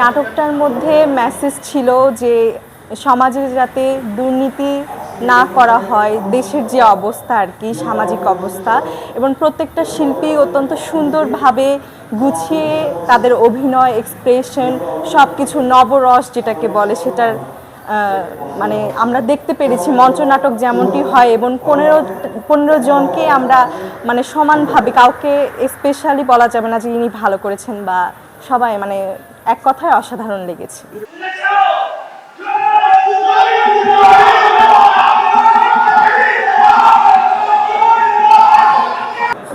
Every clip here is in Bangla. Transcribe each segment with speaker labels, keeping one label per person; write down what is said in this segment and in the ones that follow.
Speaker 1: নাটকটার মধ্যে মেসেজ ছিল যে সমাজে যাতে দুর্নীতি না করা হয়, দেশের যে অবস্থা আর কি, সামাজিক অবস্থা এবং প্রত্যেকটা শিল্পী অত্যন্ত সুন্দরভাবে গুছিয়ে তাদের অভিনয় এক্সপ্রেশন সব কিছু নবরস যেটাকে বলে সেটার মানে আমরা দেখতে পেরেছি। মঞ্চনাটক যেমনটি হয় এবং পনেরো পনেরো জনকে আমরা মানে সমানভাবে, কাউকে স্পেশালি বলা যাবে না যে ইনি ভালো করেছেন বা সবাই মানে এক কথায় অসাধারণ লেগেছে।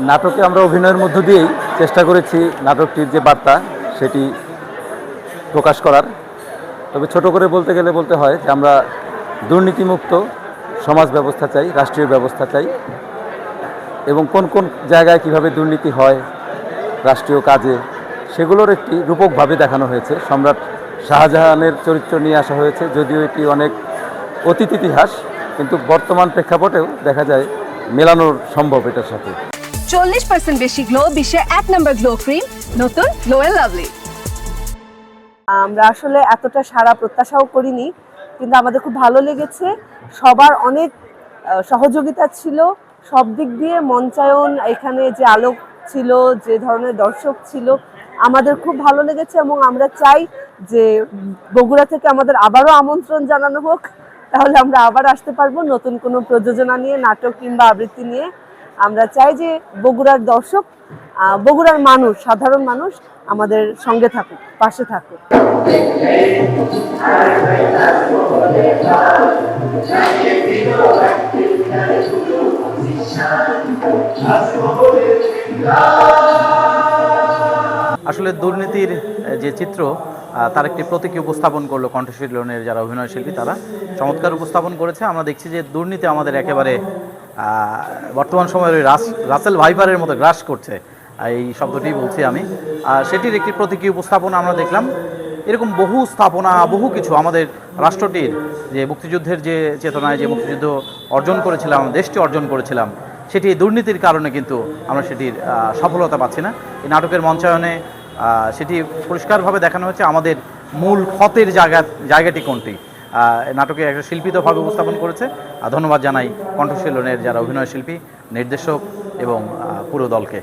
Speaker 2: নাটকে আমরা অভিনয়ের মধ্য দিয়েই চেষ্টা করেছি নাটকটির যে বার্তা, সেটি প্রকাশ করার। তবে ছোট করে বলতে গেলে বলতে হয় যে আমরা দুর্নীতিমুক্ত সমাজ ব্যবস্থা চাই, রাষ্ট্রীয় ব্যবস্থা চাই। এবং কোন কোন জায়গায় কীভাবে দুর্নীতি হয়, রাষ্ট্রীয় কাজে সেগুলোর একটি রূপকভাবে দেখানো হয়েছে। সম্রাট শাহজাহানের চরিত্র নিয়ে আসা হয়েছে যদিও এটি অনেক অতীত ইতিহাস কিন্তু বর্তমান প্রেক্ষাপটেও দেখা যায় মেলানোর সম্ভব এটার সাথে।
Speaker 3: চল্লিশ পার্সেন্ট বেশি গ্লো বিশ্বের এক নম্বর গ্লো ক্রিম নতুন গ্লো এন্ড লাভলি
Speaker 4: আমরা আসলে এতটা সারা প্রত্যাশাও করিনি কিন্তু আমাদের খুব ভালো লেগেছে। সবার অনেক সহযোগিতা ছিল। সব দিক দিয়ে মঞ্চায়ন এখানে যে আলোক ছিল যে ধরনের দর্শক ছিল আমাদের খুব ভালো লেগেছে এবং আমরা চাই যে বগুড়া থেকে আমাদের আবারও আমন্ত্রণ জানানো হোক। তাহলে আমরা আবার আসতে পারব নতুন কোনো প্রযোজনা নিয়ে, নাটক কিংবা আবৃত্তি নিয়ে। আমরা চাই যে বগুড়ার দর্শক বগুড়ার মানুষ, সাধারণ মানুষ আমাদের সঙ্গে থাকুক, পাশে থাকুক।
Speaker 5: আসলে দুর্নীতির যে চিত্র তার একটি প্রতীকী উপস্থাপন করল কণ্ঠশীলনের যারা অভিনয় শিল্পী, তারা চমৎকার উপস্থাপন করেছে। আমরা দেখছি যে দুর্নীতি আমাদের একেবারে বর্তমান সময়ের ওই রাস, রাসেল ভাইপারের মতো গ্রাস করছে। এই শব্দটি বলছি আমি। আর সেটির একটি প্রতীকী উপস্থাপন আমরা দেখলাম। এরকম বহু স্থাপনা, বহু কিছু আমাদের রাষ্ট্রটির যে মুক্তিযুদ্ধের যে চেতনায় যে মুক্তিযুদ্ধ অর্জন করেছিলাম, দেশটি অর্জন করেছিলাম সেটি দুর্নীতির কারণে কিন্তু আমরা সেটির সফলতা পাচ্ছি না। এই নাটকের মঞ্চায়নে সেটি পরিষ্কারভাবে দেখানো হচ্ছে আমাদের মূল ক্ষতের জায়গা, জায়গাটি কোনটি। নাটকে একটা শিল্পিতভাবে উপস্থাপন করেছে। ধন্যবাদ জানাই কণ্ঠশীলনের যারা অভিনয় শিল্পী, নির্দেশক এবং পুরো দলকে।